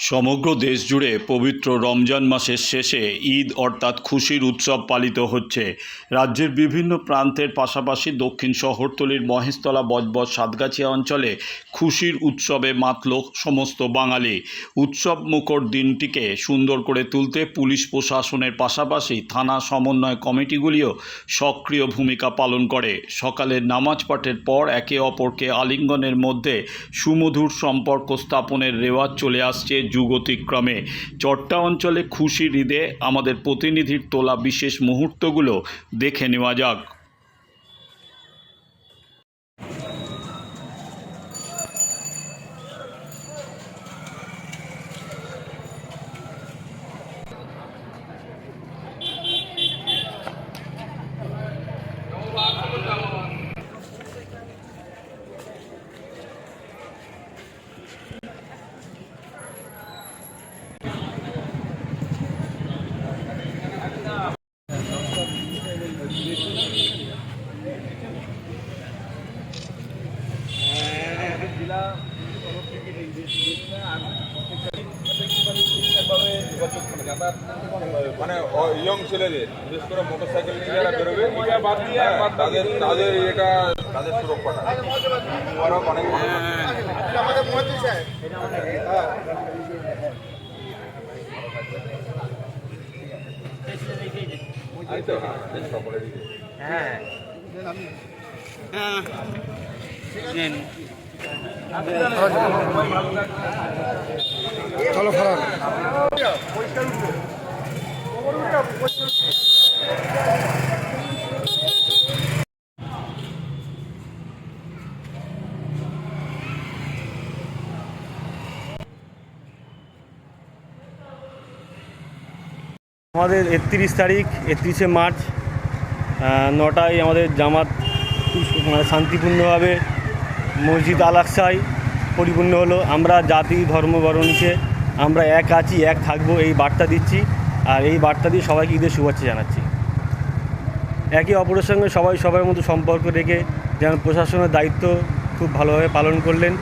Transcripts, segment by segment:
সমগ্র দেশ জুড়ে পবিত্র রমজান মাসের শেষে ঈদ অর্থাৎ খুশির উৎসব পালিত হচ্ছে। রাজ্যের বিভিন্ন প্রান্তের পাশাপাশি দক্ষিণ শহরতলির মহেশতলা, বজবজ, সাতগাছিয়া অঞ্চলে খুশির উৎসবে মাতল সমস্ত বাঙালি। উৎসব মুখর দিনটিকে সুন্দর করে তুলতে পুলিশ প্রশাসনের পাশাপাশি থানা সমন্বয় কমিটিগুলিও সক্রিয় ভূমিকা পালন করে। সকালের নামাজ পাঠের পর একে অপরকে আলিঙ্গনের মধ্যে সুমধুর সম্পর্ক স্থাপনের রেওয়াজ চলে আসছে যুগতিক্রমে চট্টা অঞ্চলে খুশি ঈদে আমাদের প্রতিনিধির তোলা বিশেষ মুহূর্তগুলো দেখে নেওয়া যাক। মানে ইয়ং ছেলেদের বিশেষ করে মোটর সাইকেল নিয়ে যারা বেরোবে হ্যাঁ, তাদের তাদের এটা তাদের সুরক্ষাটা। ওরা অনেক এই হ্যাঁ, সকলেরই। আমাদের একত্রিশ তারিখ, একত্রিশে মার্চ নটায় আমাদের জামাত মানে শান্তিপূর্ণভাবে মসজিদ আল আকসায় পরিপূর্ণ হলো। আমরা জাতি, ধর্ম বরণকে আমরা এক আছি, এক থাকব, এই বার্তা দিচ্ছি। আর এই বার্তা দিয়ে সবাইকে ঈদের শুভেচ্ছা জানাচ্ছি। একে অপরের সঙ্গে সবাই সবার মতো সম্পর্ক রেখে যেমন প্রশাসনের দায়িত্ব খুব ভালোভাবে পালন করলেন।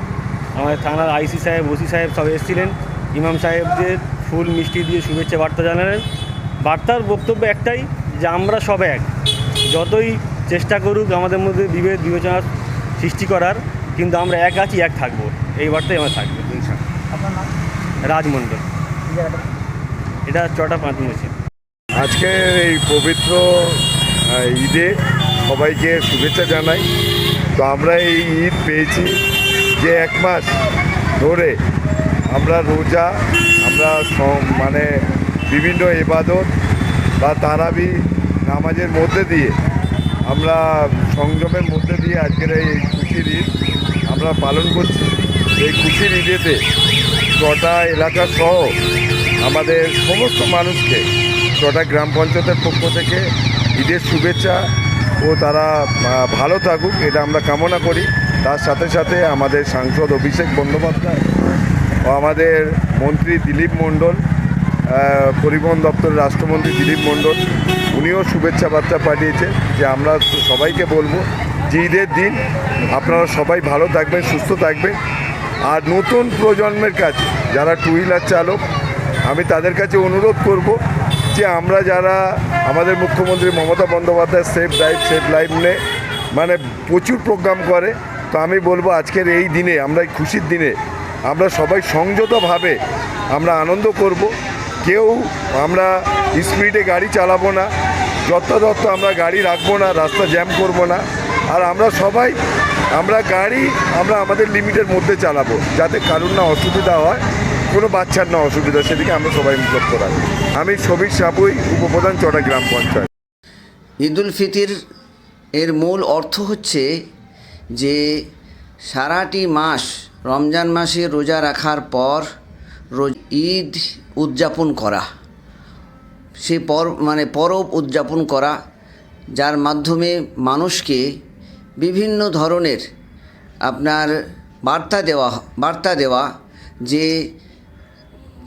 আমাদের থানার আইসি সাহেব ওসি সাহেব সব এসেছিলেন। ইমাম সাহেবদের ফুল মিষ্টি দিয়ে শুভেচ্ছা বার্তা জানালেন। বার্তার বক্তব্য একটাই যে আমরা সব এক। যতই চেষ্টা করুক আমাদের মধ্যে বিভেদ বিবেচনা সৃষ্টি করার কিন্তু আমরা এক আছি এক থাকব। এই বার্তাই আমরা থাকব। রাজমণ্ডল। এটা চটা পাঁচ মসজিদ আজকে এই পবিত্র ঈদে সবাইকে শুভেচ্ছা জানাই। তো আমরা এই ঈদ পেয়েছি যে এক মাস ধরে আমরা রোজা, আমরা মানে বিভিন্ন এবাদত বা তারাবি নামাজের মধ্যে দিয়ে আমরা সংযমের মধ্যে দিয়ে আজকের এই খুশির ঈদ আমরা পালন করছি। এই খুশির ঈদেতে ছটা এলাকা সহ আমাদের সমস্ত মানুষকে ছটা গ্রাম পঞ্চায়েতের পক্ষ থেকে ঈদের শুভেচ্ছা ও তারা ভালো থাকুক, এটা আমরা কামনা করি। তার সাথে সাথে আমাদের সাংসদ অভিষেক বন্দ্যোপাধ্যায় ও আমাদের মন্ত্রী দিলীপ মণ্ডল পরিবহন দপ্তরের রাষ্ট্রমন্ত্রী দিলীপ মণ্ডল, উনিও শুভেচ্ছা বার্তা পাঠিয়েছেন যে আমরা সবাইকে বলব যে ঈদের দিন আপনারা সবাই ভালো থাকবেন, সুস্থ থাকবেন। আর নতুন প্রজন্মের কাছে যারা টু হুইলার চালক আমি তাদের কাছে অনুরোধ করব যে আমরা যারা আমাদের মুখ্যমন্ত্রী Mamata Bandyopadhyay safe drive safe life নিয়ে মানে প্রচুর প্রোগ্রাম করে, তো আমি বলব আজকের এই দিনে, আমরা এই খুশির দিনে, আমরা সবাই সংযতভাবে আমরা আনন্দ করব। কেউ আমরা স্পিডে গাড়ি চালাবো না যত্রতত্র আমরা গাড়ি রাখব না, রাস্তা জ্যাম করব না, আর আমরা সবাই, আমরা গাড়ি আমরা আমাদের লিমিটের মধ্যে চালাবো, যাতে কারুর না অসুবিধা হয়। কোনো বাচ্চার না অসুবিধা, সেদিকে আমরা সবাই লক্ষ্য রাখব আমি সবিক সাপুই, উপপ্রধান চটা গ্রাম পঞ্চায়েত। ঈদুল ফিতির এর মূল অর্থ হচ্ছে যে সারাটি মাস, রমজান মাসে রোজা রাখার পর ঈদ উদযাপন করা। সে পর মানে পরব উদযাপন করা, যার মাধ্যমে মানুষকে বিভিন্ন ধরনের আপনার বার্তা দেওয়া বার্তা দেওয়া যে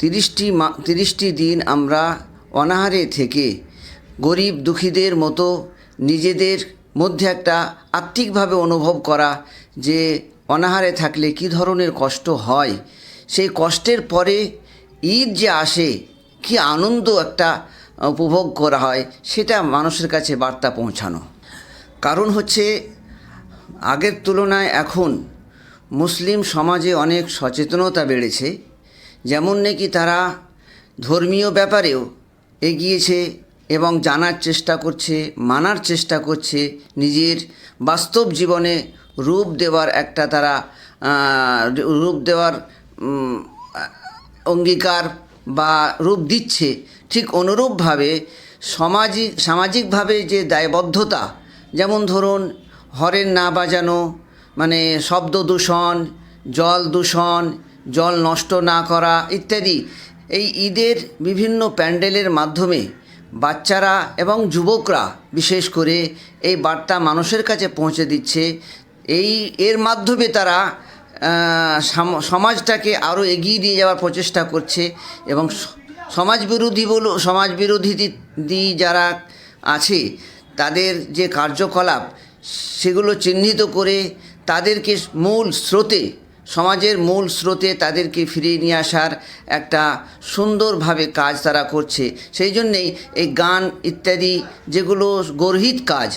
তিরিশটি মা, তিরিশটি দিন আমরা অনাহারে থেকে গরিব দুঃখীদের মতো নিজেদের মধ্যে একটা আত্মিকভাবে অনুভব করা যে অনাহারে থাকলে কী ধরনের কষ্ট হয়, সেই কষ্টের পরে ঈদ যে আসে, কি আনন্দ একটা উপভোগ করা হয়, সেটা মানুষের কাছে বার্তা পৌঁছানো। কারণ হচ্ছে, আগের তুলনায় এখন মুসলিম সমাজে অনেক সচেতনতা বেড়েছে। যেমন নাকি তারা ধর্মীয় ব্যাপারেও এগিয়েছে এবং জানার চেষ্টা করছে, মানার চেষ্টা করছে, নিজের বাস্তব জীবনে রূপ দেওয়ার একটা তারা রূপ দেওয়ার অঙ্গীকার বা রূপ দিচ্ছে। ঠিক অনুরূপভাবে সামাজিক সামাজিকভাবে যে দায়বদ্ধতা, যেমন ধরুন হরেন না বাজানো মানে শব্দ দূষণ, জল দূষণ জল নষ্ট না করা ইত্যাদি। এই ঈদের বিভিন্ন প্যান্ডেলের মাধ্যমে বাচ্চারা এবং যুবকরা, বিশেষ করে এই বার্তা মানুষের কাছে পৌঁছে দিচ্ছে, এই এর মাধ্যমে তারা সাম- সমাজটাকে আরও এগিয়ে নিয়ে যাওয়ার প্রচেষ্টা করছে এবং সমাজ বিরোধী বল সমাজ বিরোধী যারা আছে, তাদের যে কার্যকলাপ, সেগুলো চিহ্নিত করে তাদেরকে মূল স্রোতে সমাজের মূল স্রোতে তাদেরকে ফিরিয়ে নিয়ে আসার একটা সুন্দরভাবে কাজ তারা করছে। সেই জন্যেই এই গান ইত্যাদি যেগুলো গর্হিত কাজ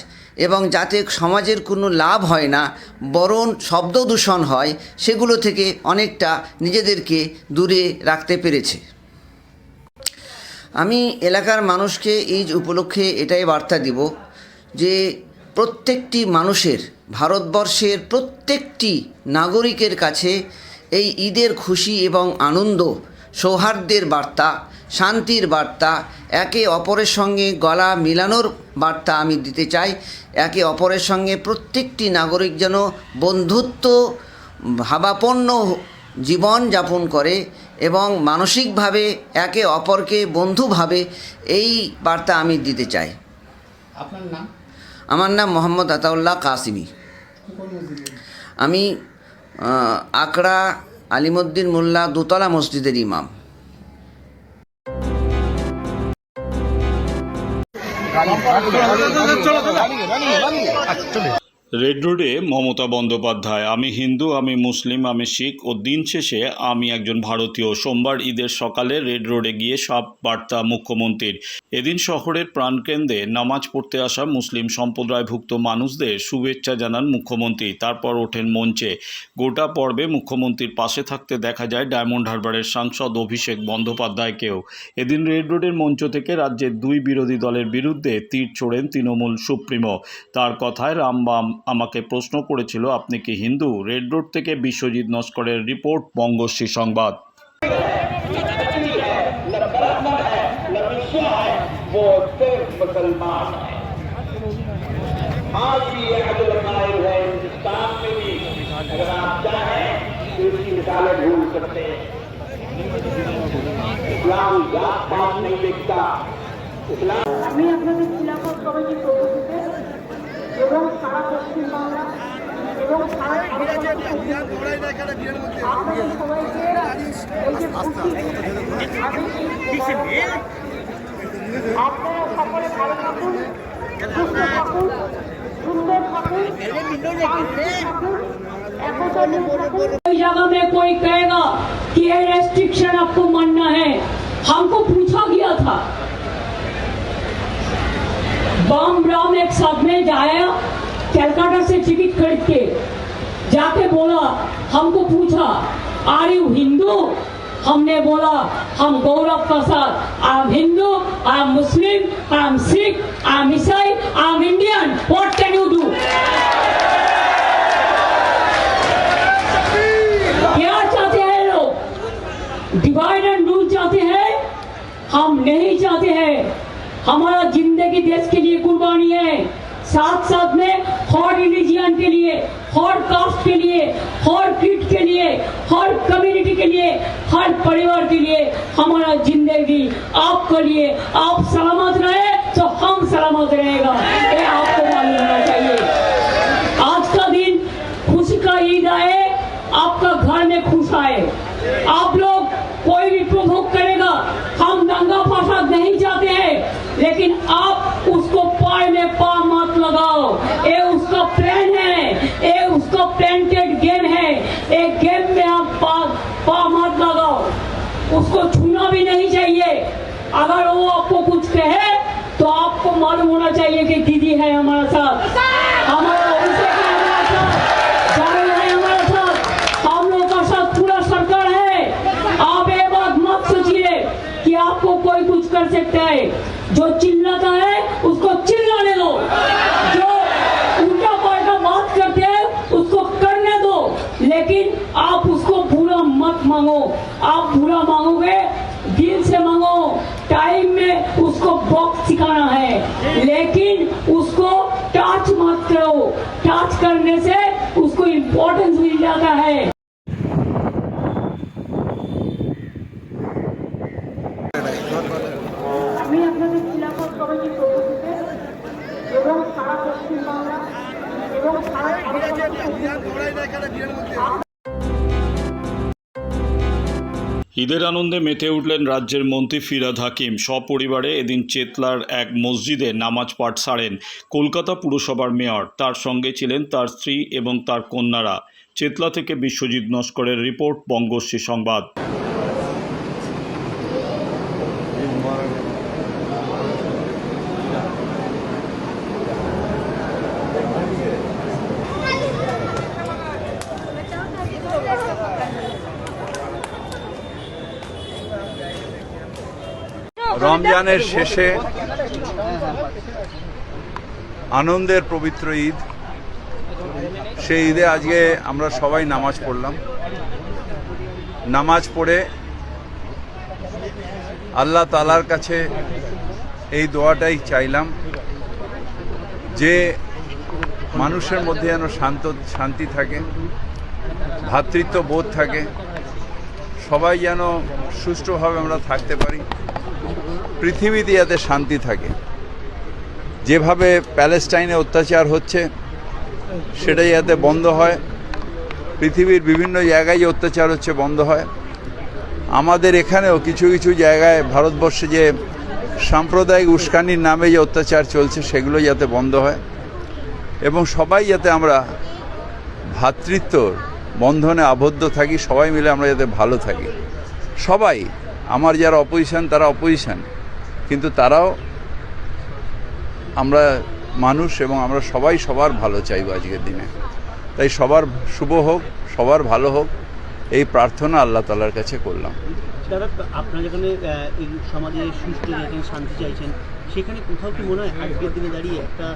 এবং যাতে সমাজের কোনো লাভ হয় না বরং শব্দ দূষণ হয়, সেগুলো থেকে অনেকটা নিজেদেরকে দূরে রাখতে পেরেছে। আমি এলাকার মানুষকে এই উপলক্ষে এটাই বার্তা দিব যে প্রত্যেকটি মানুষের ভারতবর্ষের প্রত্যেকটি নাগরিকের কাছে এই ঈদের খুশি এবং আনন্দ, সৌহার্দ্যের বার্তা, শান্তির বার্তা, একে অপরের সঙ্গে গলা মিলানোর বার্তা আমি দিতে চাই। একে অপরের সঙ্গে প্রত্যেকটি নাগরিক যেন বন্ধুত্ব, ভাবাপন্ন জীবন যাপন করে এবং মানসিকভাবে একে অপরকে বন্ধুভাবে এই বার্তা আমি দিতে চাই। আপনার নাম? আমার নাম মোহাম্মদ আতাউল্লাহ কাসিমি। আমি আকড়া আলিমুদ্দিন মোল্লা দোতলা মসজিদের ইমাম। রেড রোডে মমতা বন্দ্যোপাধ্যায়, আমি হিন্দু, আমি মুসলিম, আমি শিখ ও দিন শেষে আমি একজন ভারতীয়। সোমবার ঈদের সকালে রেড রোডে গিয়ে সব বার্তা মুখ্যমন্ত্রীর। এদিন শহরের প্রাণকেন্দ্রে নামাজ পড়তে আসা মুসলিম সম্প্রদায়ভুক্ত মানুষদের শুভেচ্ছা জানান মুখ্যমন্ত্রী। তারপর ওঠেন মঞ্চে। গোটা পর্বে মুখ্যমন্ত্রীর পাশে থাকতে দেখা যায় ডায়মন্ড হারবারের সাংসদ অভিষেক বন্দ্যোপাধ্যায়কেও। এদিন রেড রোডের মঞ্চ থেকে রাজ্যের দুই বিরোধী দলের বিরুদ্ধে তীর ছোড়েন তৃণমূল সুপ্রিমো। তার কথায় রামবাম আমাকে প্রশ্ন করেছিল আপনি কি হিন্দু রেড রোড থেকে বিশ্বজিৎ নস্করের রিপোর্ট বঙ্গশ্রী সংবাদ वो सिर्फ मुसलमान है आज भी ये अदल कायम है हिंदुस्तान में भी अगर आप चाहें तो इसकी मिसालें ढूंढ सकते हैं इस्लाम जात पात नहीं देखता इस्लाम আমি আপনাদের খিলাফত কমিটির পক্ষ থেকে এবং সারা পশ্চিমবাংলা এবং সারা ভারতবর্ষের পক্ষ থেকে আপনাদের সবাইকে এই যে খুশি আমি এই আপনারা সকলে ভালো থাকুন সুস্থ থাকুন সুন্দর থাকুন শান্তিতে থাকুন একতা নিয়ে থাকুন कोई जगह में कोई कहेगा कि ये रेस्ट्रिक्शन आपको मानना है हमको पूछा गया था बम राम एक साथ में जाया कलकत्ता से टिकट खरीद के जाके बोला, हमको पूछा आर यू हिंदू हमने बोला, हम गौरव का साथ I am Hindu I am Muslim I am Sikh I am Isai I am Indian what can you do क्या चाहते हैं लोग? डिवाइड एंड रूल चाहते हैं? हम नहीं चाहते हैं। हमारा ज़िंदगी देश के लिए कुर्बानी है। साथ साथ में हर रिलीजियन के लिए, हर कास्ट के लिए, हर क्रीड के लिए, हर कम्युनिटी के लिए, हर परिवार के लिए हमारा ज़िंदगी आपके लिए, आप सलामत रहे तो हम सलामत रहेगा। ये आपको मालूम होना चाहिए। आज का दिन खुशी का ईद आए, आपका घर में खुश आए। आप लोग कोई भी प्रोवोक करेगा नंगा फसाद नहीं जाते हैं। लेकिन आप उसको पाए में पा मत लगाओ। ये उसका प्लान है। ये उसका पेंटेड गेम है। एक गेम में आप पा, पा मत लगाओ। उसको छूना भी नहीं चाहिए। अगर वो आपको कुछ कहे तो आपको मालूम होना चाहिए कि दीदी है हमारा साथ। कर सकता है। जो चिल्लाता है, उसको चिल्लाने दो। जो उल्टा पलटा बात करते हैं, उसको करने दो। लेकिन आप उसको बुरा मत मांगो। आप बुरा मांगोगे, दिल से मांगो। टाइम में उसको बॉक्स सिखाना है। लेकिन उसको टच मत करो। टच करने से उसको इम्पोर्टेंस मिल जाता है। ঈদের আনন্দে মেতে উঠলেন রাজ্যের মন্ত্রী ফিরাদ হাকিম। সপরিবারে এদিন চেতলার এক মসজিদে নামাজ পাঠ সারেন কলকাতা পুরসভার মেয়র। তার সঙ্গে ছিলেন তার স্ত্রী এবং তার কন্যারা। চেতলা থেকে বিশ্বজিৎ নস্করের রিপোর্ট, বঙ্গশ্রী সংবাদ। রমজানের শেষে আনন্দের পবিত্র ঈদ। সেই ঈদে আজকে আমরা সবাই নামাজ পড়লাম। নামাজ পড়ে আল্লাহ তালার কাছে এই দোয়াটাই চাইলাম যে মানুষের মধ্যে যেন শান্ত, শান্তি থাকে ভ্রাতৃত্ব বোধ থাকে, সবাই যেন সুষ্ঠুভাবে আমরা থাকতে পারি। পৃথিবীতে যাতে শান্তি থাকে। যেভাবে প্যালেস্টাইনে অত্যাচার হচ্ছে সেটা যাতে বন্ধ হয়। পৃথিবীর বিভিন্ন জায়গায় যে অত্যাচার হচ্ছে, বন্ধ হয়। আমাদের এখানেও কিছু কিছু জায়গায় ভারতবর্ষে যে সাম্প্রদায়িক উস্কানির নামে যে অত্যাচার চলছে, সেগুলো যাতে বন্ধ হয়। এবং সবাই যাতে আমরা ভ্রাতৃত্বর বন্ধনে আবদ্ধ থাকি, সবাই মিলে আমরা যাতে ভালো থাকি। সবাই, আমার যারা অপোজিশন তারা অপোজিশন কিন্তু তারাও আমরা মানুষ এবং আমরা সবাই সবার ভালো চাইব আজকের দিনে। তাই সবার শুভ হোক সবার ভালো হোক এই প্রার্থনা আল্লাহ তালার কাছে করলাম। দাদা আপনারা যেখানে এই সমাজে সুষ্ঠু যেখানে শান্তি চাইছেন সেখানে কোথাও কি মনে হয় আজকের দিনে দাঁড়িয়ে একটা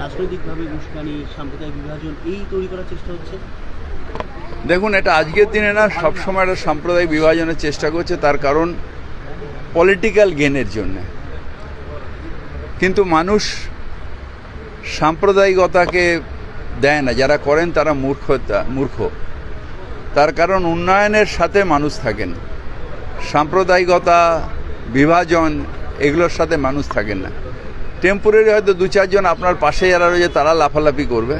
রাজনৈতিকভাবে উস্কানি সাম্প্রদায়িক বিভাজন এই তৈরি করার চেষ্টা হচ্ছে? দেখুন এটা আজকের দিনে না সবসময় একটা সাম্প্রদায়িক বিভাজনের চেষ্টা করছে তার কারণ পলিটিক্যাল গেনের জন্যে। কিন্তু মানুষ সাম্প্রদায়িকতাকে দেয় না। যারা করেন তারা মূর্খ মূর্খ। তার কারণ উন্নয়নের সাথে মানুষ থাকেন। সাম্প্রদায়িকতা, বিভাজন এগুলোর সাথে মানুষ থাকেন না। টেম্পোরারি হয়তো দু চারজন আপনার পাশে যারা রয়েছে, তারা লাফালাফি করবে।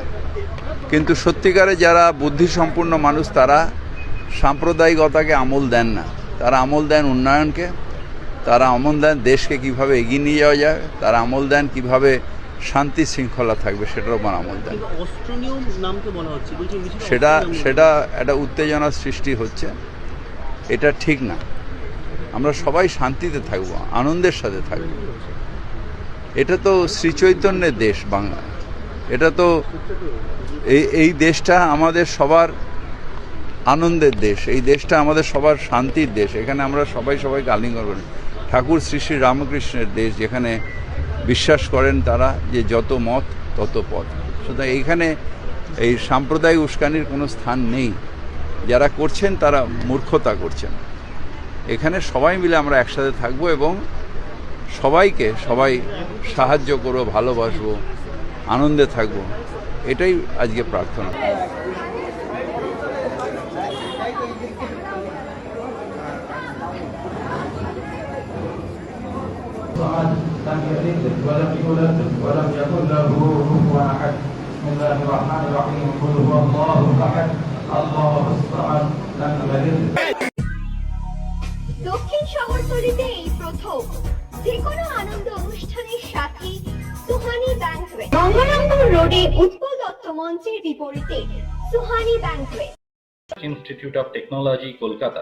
কিন্তু সত্যিকারে যারা বুদ্ধিসম্পন্ন মানুষ, তারা সাম্প্রদায়িকতাকে আমল দেন না। তারা আমল দেন উন্নয়নকে। তারা আমল দেন দেশকে কীভাবে এগিয়ে নিয়ে যাওয়া যায় তারা আমল দেন কীভাবে শান্তি শৃঙ্খলা থাকবে সেটার উপর আমল দেন। সেটা সেটা একটা উত্তেজনার সৃষ্টি হচ্ছে। এটা ঠিক না। আমরা সবাই শান্তিতে থাকব আনন্দের সাথে থাকব। এটা তো শ্রীচৈতন্যের দেশ বাংলা। এটা তো এই এই দেশটা আমাদের সবার আনন্দের দেশ। এই দেশটা আমাদের সবার শান্তির দেশ। এখানে আমরা সবাই সবাইকে আলিঙ্গন করি ঠাকুর শ্রী শ্রী রামকৃষ্ণের দেশ যেখানে বিশ্বাস করেন তারা যে যত মত, তত পথ। সুতরাং এইখানে এই সাম্প্রদায়িক উস্কানির কোনো স্থান নেই। যারা করছেন তারা মূর্খতা করছেন। এখানে সবাই মিলে আমরা একসাথে থাকব এবং সবাইকে সবাই সাহায্য করব, ভালোবাসবো, আনন্দে থাকব। এটাই আজকে প্রার্থনা। لم يلد ولم يولد ولم يكن له كفوا احد بسم الله الرحمن الرحيم قل هو الله احد الله الصمد لم يلد দক্ষিণ শহরতলিতে এই প্রথম যে কোনো আনন্দ অনুষ্ঠানের সাথে সুহানি ব্যাংকুয়েট গঙ্গারামপুর রোডে উৎপল দত্ত মঞ্চের বিপরীতে Suhani banquet institute of technology Kolkata